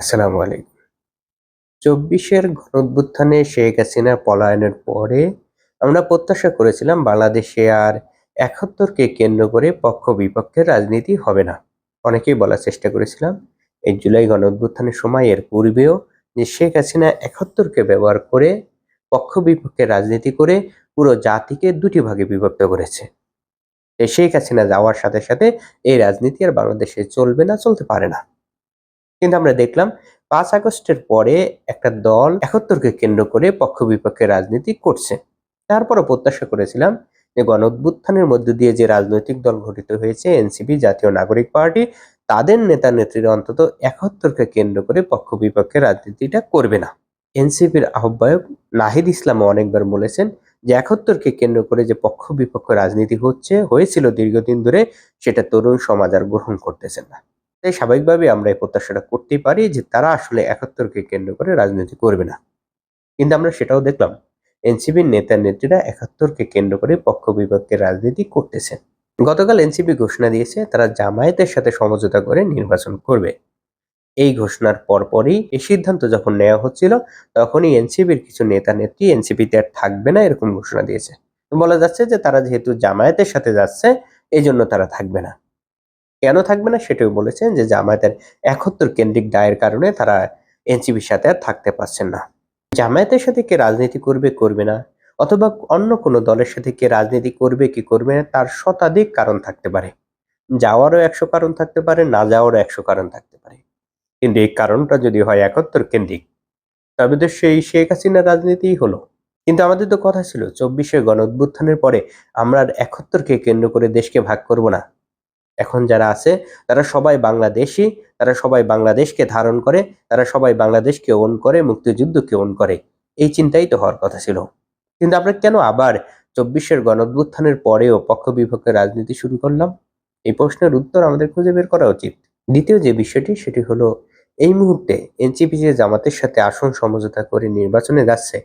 আসসালামু আলাইকুম। চব্বিশের গণঅভ্যুত্থানে শেখ হাসিনা পলায়নের পরে আমরা প্রত্যাশা করেছিলাম বাংলাদেশে আর একাত্তরকে কেন্দ্র করে পক্ষ বিপক্ষের রাজনীতি হবে না। অনেকেই বলার চেষ্টা করেছিলাম, এই জুলাই গণঅভ্যুত্থানের সময় এর পূর্বেও যে শেখ হাসিনা একাত্তরকে ব্যবহার করে পক্ষ বিপক্ষের রাজনীতি করে পুরো জাতিকে দুটি ভাগে বিভক্ত করেছে। শেখ হাসিনা যাওয়ার সাথে সাথে এই রাজনীতি আর বাংলাদেশে চলবে না, চলতে পারে না। কিন্তু আমরা দেখলাম পাঁচ আগস্টের পরে একটা দল একাত্তরকে কেন্দ্র করে পক্ষ বিপক্ষে রাজনীতি করছে। তারপরও প্রত্যাশা করেছিলাম যে গণ মধ্য দিয়ে যে রাজনৈতিক দল গঠিত হয়েছে, এনসিপি, জাতীয় নাগরিক পার্টি, তাদের নেতা নেত্রীরা অন্তত একাত্তরকে কেন্দ্র করে পক্ষ বিপক্ষে রাজনীতিটা করবে না। এনসিপির আহ্বায়ক নাহিদ ইসলামও অনেকবার বলেছেন যে একাত্তরকে কেন্দ্র করে যে পক্ষ বিপক্ষ রাজনীতি হচ্ছে, হয়েছিল দীর্ঘদিন ধরে, সেটা তরুণ সমাজ আর গ্রহণ করতেছেন না। তাই স্বাভাবিকভাবে আমরা এই প্রত্যাশাটা করতেই পারি যে তারা আসলে একাত্তরকে কেন্দ্র করে রাজনীতি করবে না। কিন্তু আমরা সেটাও দেখলাম, এনসিপির নেতা নেত্রীরা একাত্তরকে কেন্দ্র করে পক্ষ বিপক্ষের রাজনীতি করতেছেন গতকাল এনসিপি ঘোষণা দিয়েছে তারা জামায়াতের সাথে সমঝোতা করে নির্বাচন করবে। এই ঘোষণার পরপরই এই সিদ্ধান্ত যখন নেওয়া হচ্ছিল, তখনই এনসিপির কিছু নেতা নেত্রী এনসিপিতে আর থাকবে না এরকম ঘোষণা দিয়েছে। বলা যাচ্ছে যে তারা যেহেতু জামায়াতের সাথে যাচ্ছে এই জন্য তারা থাকবে না। কেন থাকবে না সেটাও বলেছেন যে জামায়াতের একত্তর কেন্দ্রিক দায়ের কারণে তারা এনসিপির সাথে আর থাকতে পারছেন না। জামায়াতের সাথে কে রাজনীতি করবে করবে না? অথবা অন্য কোনো দলের সাথে কে রাজনীতি করবে, কি করবে না, তার শতাধিক কারণ থাকতে পারে। যাওয়ারও একশো কারণ থাকতে পারে, না যাওয়ারও একশো কারণ থাকতে পারে। কিন্তু এই কারণটা যদি হয় একত্তর কেন্দ্রিক, তবে তো সেই শেখ হাসিনার রাজনীতিই হলো। কিন্তু আমাদের তো কথা ছিল চব্বিশের গণ পরে আমরা একত্তরকে কেন্দ্র করে দেশকে ভাগ করব না। এখন যারা আছে, তারা সবাই বাংলাদেশি, তারা সবাই বাংলাদেশকে ধারণ করে, তারা সবাই বাংলাদেশকে ওন করে, মুক্তিযুদ্ধকে ওন করে। এই চিন্তাই তো হওয়ার কথা ছিল। কিন্তু আমরা কেন আবার চব্বিশের গণঅভ্যুত্থানের পরেও পক্ষ বিপক্ষে রাজনীতি শুরু করলাম? এই প্রশ্নের উত্তর আমাদের খুঁজে বের করা উচিত। দ্বিতীয় যে বিষয়টি, সেটি হলো, এই মুহূর্তে এনসিপি যে জামাতের সাথে আসন সমঝোতা করে নির্বাচনে যাচ্ছে,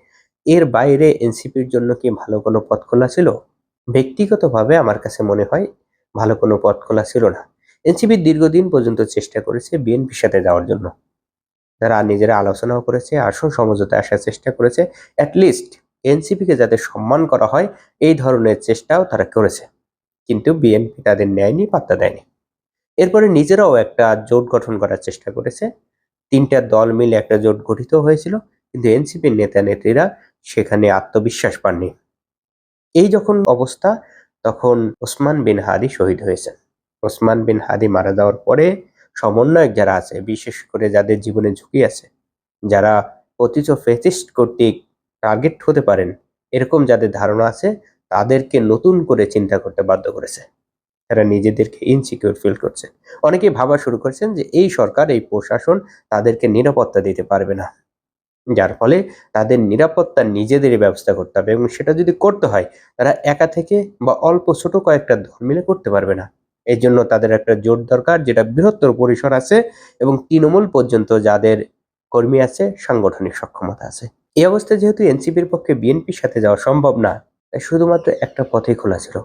এর বাইরে এনসিপির জন্য কি ভালো কোনো পথ খোলা ছিল? ব্যক্তিগতভাবে আমার কাছে মনে হয় ভালো কোনো পথ খোলা ছিল না। এনসিপি দীর্ঘদিন পর্যন্ত চেষ্টা করেছে বিএনপির সাথে যাওয়ার জন্য। তারা নিজেরা আলোচনাও করেছে, আসন সমঝোতায় আসার চেষ্টা করেছে। অ্যাটলিস্ট এনসিপিকে যাতে সম্মান করা হয়, এই ধরনের চেষ্টাও তারা করেছে। কিন্তু বিএনপি তাদের নেয়নি, পাত্তা দেয়নি। এরপরে নিজেরাও একটা জোট গঠন করার চেষ্টা করেছে। তিনটা দল মিলে একটা জোট গঠিত হয়েছিল, কিন্তু এনসিপির নেতা নেত্রীরা সেখানে আত্মবিশ্বাস পাননি। এই যখন অবস্থা তখন ওসমান বিন হাদি শহীদ হয়েছেন। ওসমান বিন হাদি মারা যাওয়ার পরে সমন্বয়ক যারা আছে, বিশেষ করে যাদের জীবনে ঝুঁকি আছে, যারা অতিচ ফেসিস্ট কর্তৃক টার্গেট হতে পারেন, এরকম যাদের ধারণা আছে, তাদেরকে নতুন করে চিন্তা করতে বাধ্য করেছে। তারা নিজেদেরকে ইনসিকিউর ফিল করছে। অনেকেই ভাবা শুরু করেছেন যে, এই সরকার, এই প্রশাসন তাদেরকে নিরাপত্তা দিতে পারবে না। যার ফলে তাদের নিরাপত্তা নিজেদেরই ব্যবস্থা করতে হবে এবং সেটা যদি করতে হয়, তারা একা থেকে বা অল্প ছোট কয়েকটা দল মিলে করতে পারবে না। এই জন্য তাদের একটা জোট দরকার, যেটা বৃহত্তর পরিসর আছে এবং তৃণমূল পর্যন্ত যাদের কর্মী আছে, সাংগঠনিক সক্ষমতা আছে। এই অবস্থায় যেহেতু এনসিপির পক্ষে বিএনপির সাথে যাওয়া সম্ভব না, তাই শুধুমাত্র একটা পথেই খোলা ছিল।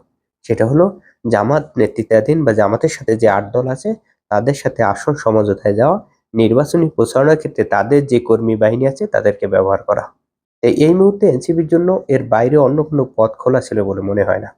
সেটা হলো জামাত নেতৃত্বাধীন বা জামাতের সাথে যে আট দল আছে, তাদের সাথে আসন সমঝোতায় যাওয়া নির্বাচনী প্রচারণার ক্ষেত্রে তাদের যে কর্মী বাহিনী আছে, তাদেরকে ব্যবহার করা। এই মুহূর্তে এনসিপির জন্য এর বাইরে অন্য কোনো পথ খোলা ছিল বলে মনে হয় না।